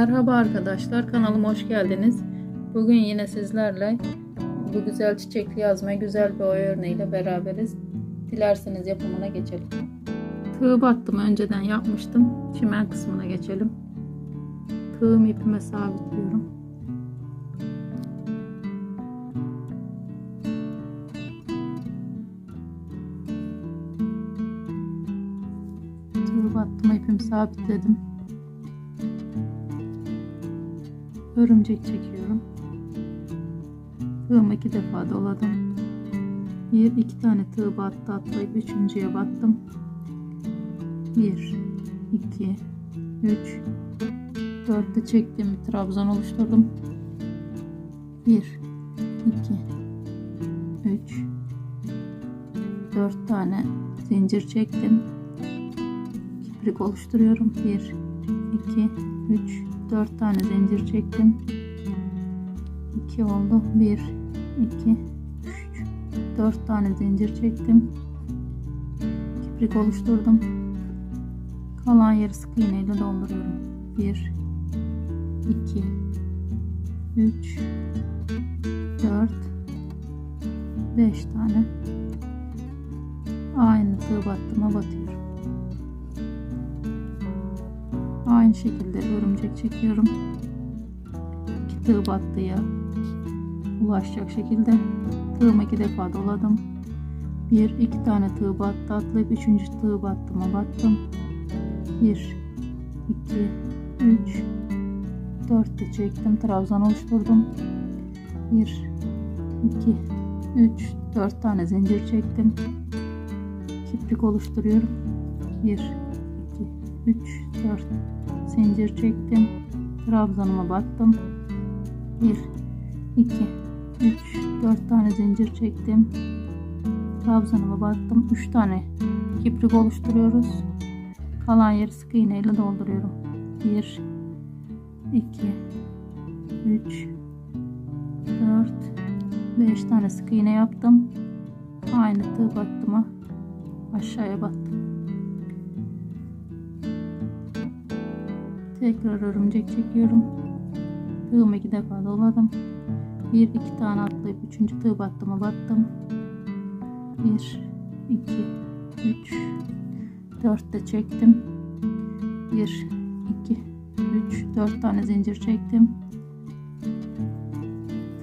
Merhaba arkadaşlar kanalıma hoş geldiniz. Bugün yine sizlerle bu güzel çiçekli yazmaya güzel bir oya örneğiyle beraberiz. Dilerseniz yapımına geçelim. Tığ battım önceden yapmıştım. Çimen kısmına geçelim. Tığım ipime sabitliyorum. Tığ battım ipimi sabitledim. Örümcek çekiyorum. Tığımı iki defa doladım. Bir iki tane tığ battı atlayıp üçüncüye battım. Bir, iki, üç, dörtte çektim bir trabzan oluşturdum. Bir, iki, üç, dört tane zincir çektim. Kiprik oluşturuyorum. Bir, iki, üç, 4 tane zincir çektim. 2 oldu. 1 2 3 4 tane zincir çektim. Kiprik oluşturdum. Kalan yeri sık iğneyle dolduruyorum. 1 2 3 4 5 tane. Aynı tığ battıma batıyorum Aynı şekilde örümcek çekiyorum. İki tığ battıya ulaşacak şekilde tığımı iki defa doladım. Bir, iki tane tığ battı atlayıp üçüncü tığ battıma battım. Bir, iki, üç, dört de çektim. Trabzan oluşturdum. Bir, iki, üç, dört tane zincir çektim. Kiprik oluşturuyorum. Bir, 3 4 zincir çektim. Trabzanıma battım. 1 2 3 4 tane zincir çektim. Trabzanıma battım. 3 tane kiprik oluşturuyoruz. Kalan yeri sık iğne ile dolduruyorum. 1 2 3 4 5 tane sık iğne yaptım. Aynı tığ battıma aşağıya battım Tekrar örümcek çekiyorum. Tığımı iki defa doladım. Bir iki tane atlayıp üçüncü tığ battıma battım. Bir, iki, üç, dört de çektim. Bir, iki, üç, dört tane zincir çektim.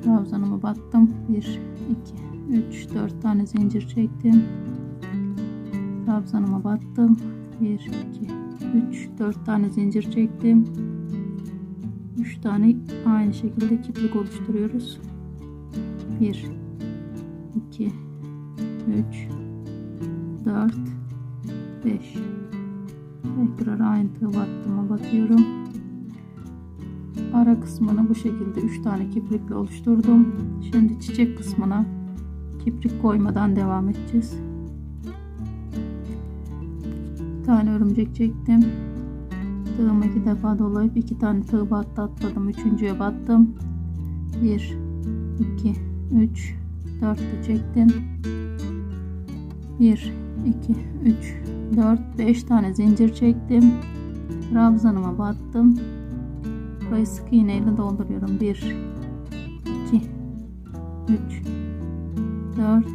Trabzanımı battım. Bir, iki, üç, dört tane zincir çektim. Trabzanıma battım. Bir, iki, 3 4 tane zincir çektim. 3 tane aynı şekilde kiplik oluşturuyoruz. 1 2 3 4 5 tekrar aynı tığ battıma batıyorum ara kısmını bu şekilde 3 tane kiprikle oluşturdum. Şimdi çiçek kısmına kiprik koymadan devam edeceğiz tane örümcek çektim. Tığımı iki defa dolayıp iki tane tığ battı atladım. Üçüncüye battım. Bir, iki, üç, dört de çektim. Bir, iki, üç, dört, beş tane zincir çektim. Trabzanıma battım. Burayı sık iğneyle dolduruyorum. Bir, iki, üç, dört,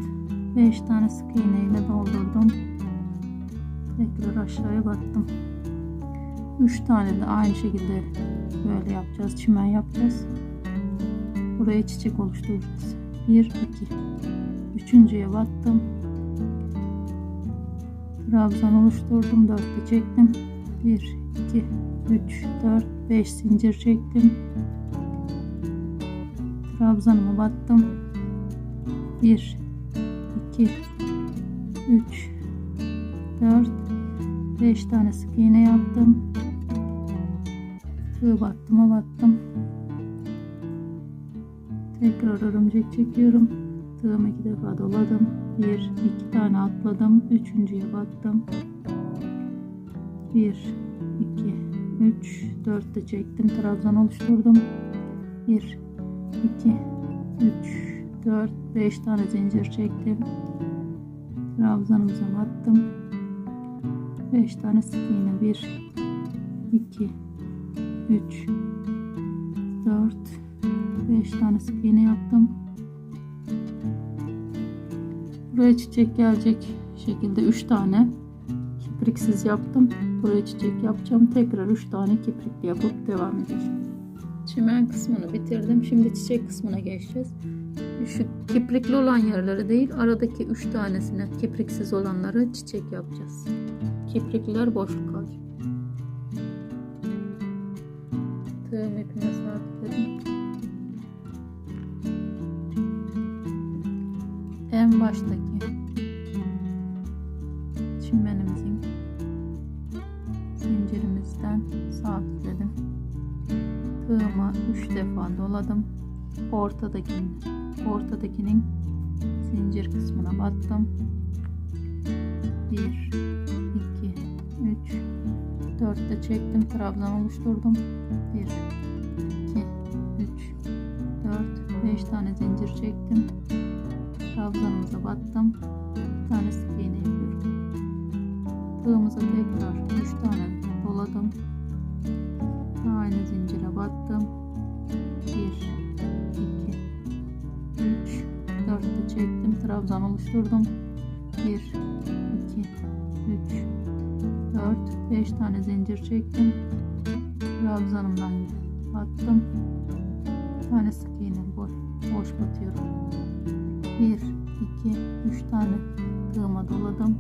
beş tane sık iğneyle doldurdum tekrar aşağıya battım 3 tane de aynı şekilde böyle yapacağız. Çimen yapacağız. Buraya çiçek oluşturacağız. 1 2 üçüncüye battım trabzan oluşturdum. 4 çektim. 1 2 3 4 5 zincir çektim. Trabzanıma battım 1 2 3 4 5 tane sık iğne yaptım. Tığ battıma battım tekrar örümcek çekiyorum. Tığımı iki defa doladım. Bir iki tane atladım. Üçüncüye battım bir iki üç dört de çektim. Trabzan oluşturdum. Bir iki üç dört beş tane zincir çektim. Trabzanımıza battım 5 tane sık iğne 1 2 3 4 5 tane sık iğne yaptım. Buraya çiçek gelecek şekilde 3 tane kipriksiz yaptım. Buraya çiçek yapacağım. Tekrar 3 tane kiprikli yapıp devam edeceğim. Çimen kısmını bitirdim. Şimdi çiçek kısmına geçeceğiz. Şu kiprikli olan yerleri değil, aradaki 3 tanesine kipriksiz olanlara çiçek yapacağız. Kiprikliler boşluk kalacak. Tığım ipine sabitledim. En baştaki çimenimizin zincirimizden sabitledim. Tığıma 3 defa doladım. Ortadakinin, ortadakinin zincir kısmına battım. 1 2 3 4 de çektim. Trabzan oluşturdum. 1 2 3 4 5 tane zincir çektim. Trabzanımıza battım. Bir tane sık iğne yapıyorum. Tığımıza tekrar 3 tane doladım. Aynı zincire battım. 1 2 3 4 de çektim. Trabzan oluşturdum. 1 2 3 4 5 tane zincir çektim. Trabzanımdan battım. Bir tane sık iğne boş, boş batıyorum. 1 2 3 tane tığıma doladım.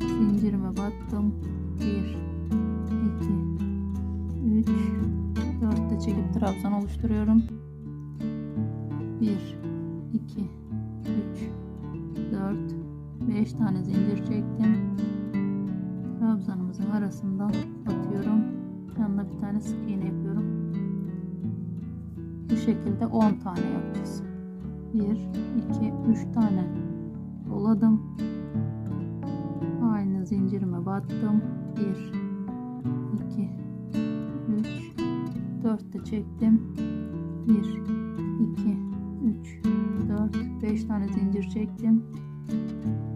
Zincirime battım. 1 2 3 4 de çekip trabzan oluşturuyorum. 1 2 3 4 5 tane zincir çektim. Arasından batıyorum. Yanına bir tane sık iğne yapıyorum. Bu şekilde 10 tane yapacağız. 1 2 3 tane doladım. Aynı zincirime battım. 1 2 3 4 de çektim. 1 2 3 4 5 tane zincir çektim.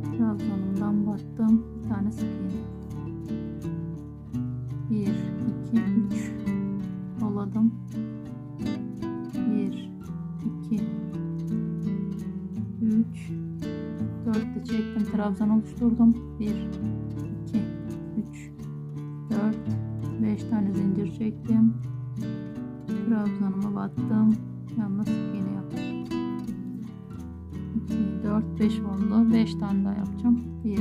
Trabzanımdan battım. Bir tane sık iğne. Doladım. 1 2 3 4 de çektim. Trabzan oluşturdum. 1 2 3 4 5 tane zincir çektim. Trabzanıma battım. Sık iğne yaptım. 2 4 5 oldu. 5 tane daha yapacağım. 1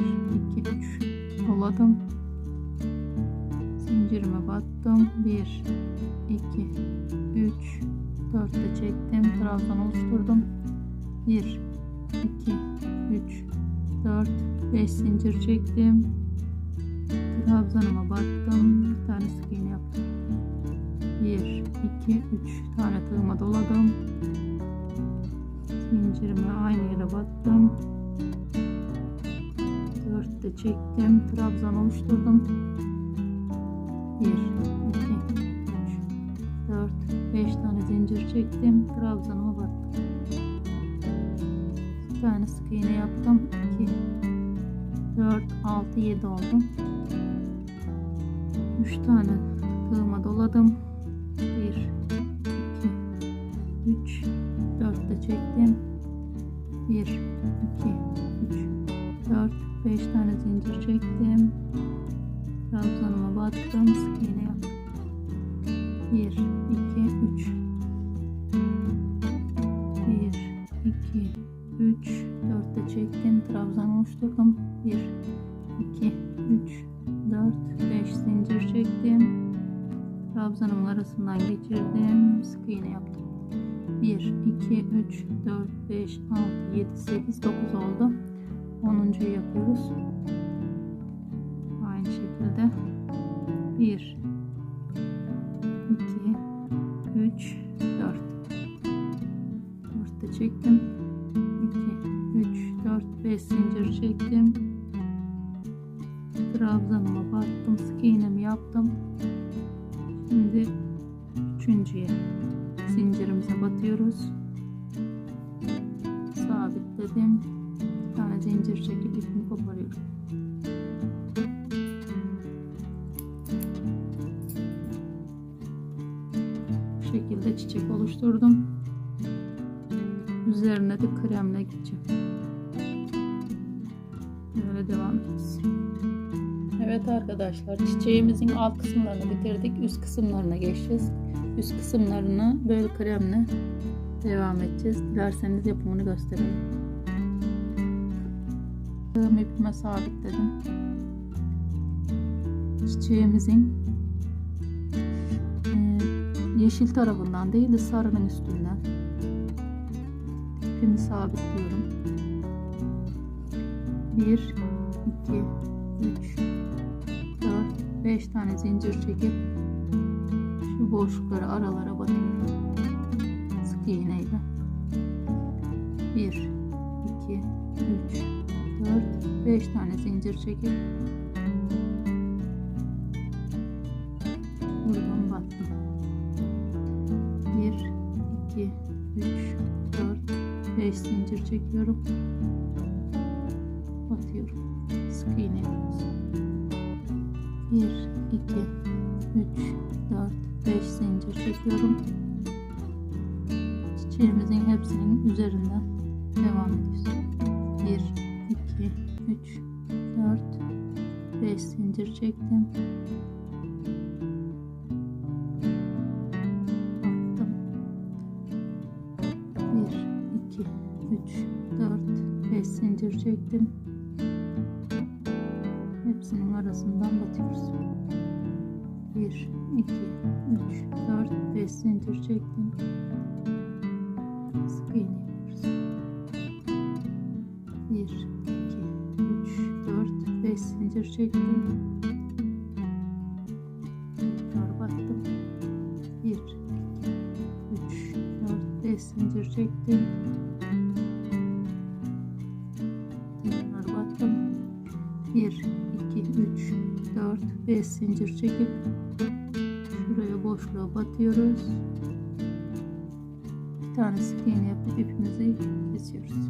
2 3 doladım. Battım. 1 2 3 4 de çektim. Trabzan oluşturdum. 1 2 3 4 5 zincir çektim. Trabzanıma battım. Bir tane sık iğne yaptım. 1 2 3 tane tığıma doladım. Zincirime aynı yere battım. 4 de çektim. Trabzan oluşturdum. 1 2 3 4 5 tane zincir çektim. Trabzanıma battım. Bir tane sık iğne yaptım. 2 4 6 7 oldu. 3 tane tığıma doladım. 1 2 3 4 de çektim. 1 2 3 4 5 tane zincir çektim. Trabzanıma battım. Sık iğne yaptım. 1 2 3 1 2 3 4 de çektim. Trabzan oluşturdum. 1 2 3 4 5 zincir çektim. Trabzanımın arasından geçirdim. Sık iğne yaptım. 1 2 3 4 5 6 7 8 9 oldu. 10. yapıyoruz. Şekilde 1 2 3 4 4 de çektim. 2 3 4 5 zincir çektim. Trabzanıma battım sık iğnemi yaptım. Şimdi üçüncüye zincirimize batıyoruz. Sabitledim. Bir tane zincir çekip ipini koparıyorum şöyle çiçek oluşturdum. Üzerine de kremle gideceğim. Böyle devam edeceğiz. Evet arkadaşlar çiçeğimizin alt kısımlarını bitirdik. Üst kısımlarına geçeceğiz. Üst kısımlarını böyle kremle devam edeceğiz. Dilerseniz yapımını gösterelim. Tığım ipime sabitledim. Çiçeğimizin yeşil tarafından değil de sarının üstünden ipimi sabitliyorum. 1 2 3 4 5 tane zincir çekip şu boşlukları aralara batıyorum. Sık iğneyle. 1 2 3 4 5 tane zincir çekip buradan battım. 1 2 3 4 5 zincir çekiyorum. Batıyorum. Sık iğne yapıyoruz. 1 2 3 4 5 zincir çekiyorum. Çiçeğimizin hepsinin üzerinden devam ediyoruz. 1 2 3 4 5 zincir çektim. 5 zincir çektim. Hepsinin arasından batıyoruz. 1 2 3 4 5 zincir çektim. Sık iğne yapıyoruz. 1 2 3 4 5 zincir çektim. Tekrar battım. 1 2 3 4 5 zincir çektim. 1 2 3 4 5 zincir çekip şuraya boşluğa batıyoruz. Bir tane sık iğne yapıp ipimizi kesiyoruz.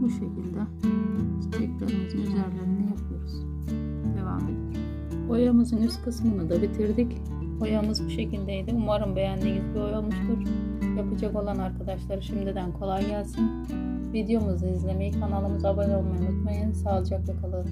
Bu şekilde çiçeklerimizin üzerlerini yapıyoruz. Devam ediyoruz. Oyamızın üst kısmını da bitirdik. Oyamız bu şekildeydi. Umarım beğendiğiniz bir oy olmuştur. Yapacak olan arkadaşlar şimdiden kolay gelsin. Videomuzu izlemeyi, kanalımıza abone olmayı unutmayın. Sağlıcakla kalın.